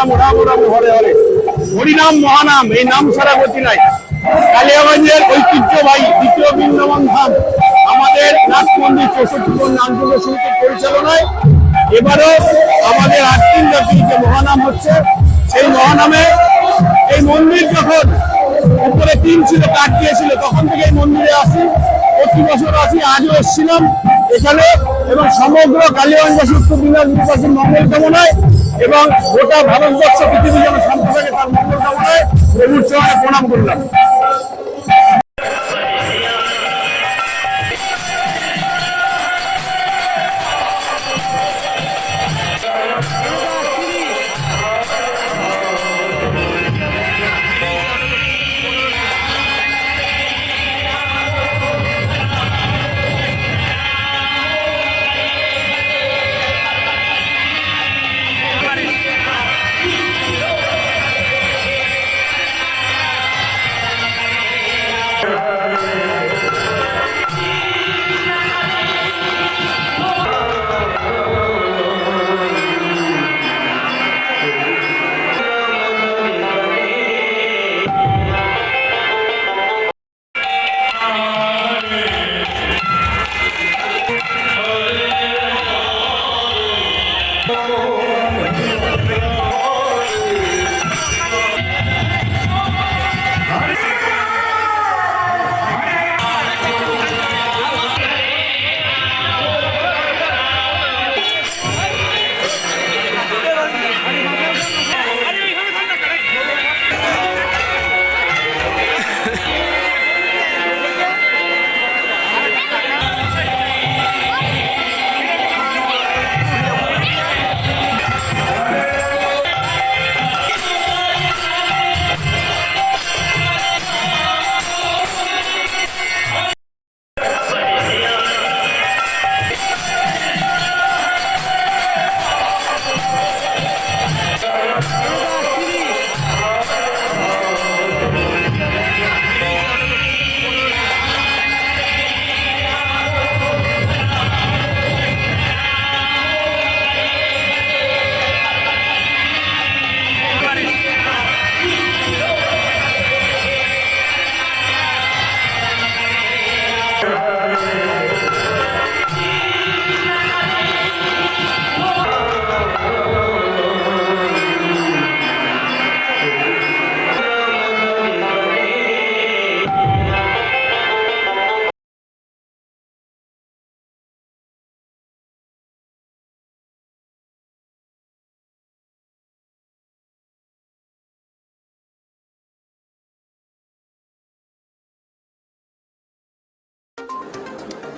Ram Ram Ram, Hare Hare. হরিনাম, মহানাম, এই নাম ছাড়া গতি নাই। কালিয়াগঞ্জের ঐতিহ্যবাহী দ্বিতীয় বৃন্দাবন ধাম আমাদের নাথ মন্দির চৌষট্টি নামযোগ্য সমিতির পরিচালনায়। এবারও আমাদের আট দিন ব্যাপী যে মহানাম হচ্ছে, সেই মহানামে এই মন্দির যখন উপরে টিন ছিল, কাঠ দিয়েছিল তখন থেকে এই মন্দিরে আসি। প্রতি বছর আসি, আজও এসেছিলাম এখানে এবং সমগ্র কালীগঞ্জবাসী উত্তর দিনাজপুরবাসীর মঙ্গল কামনায় এবং গোটা ভারতবর্ষ পৃথিবী যেন শান্ত থাকে তার মঙ্গল কামনায় প্রভুর চরণে প্রণাম করলাম। Thank.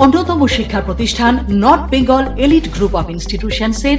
অন্যতম শিক্ষা প্রতিষ্ঠান North Bengal Elite Group of ইনস্টিটিউশনসের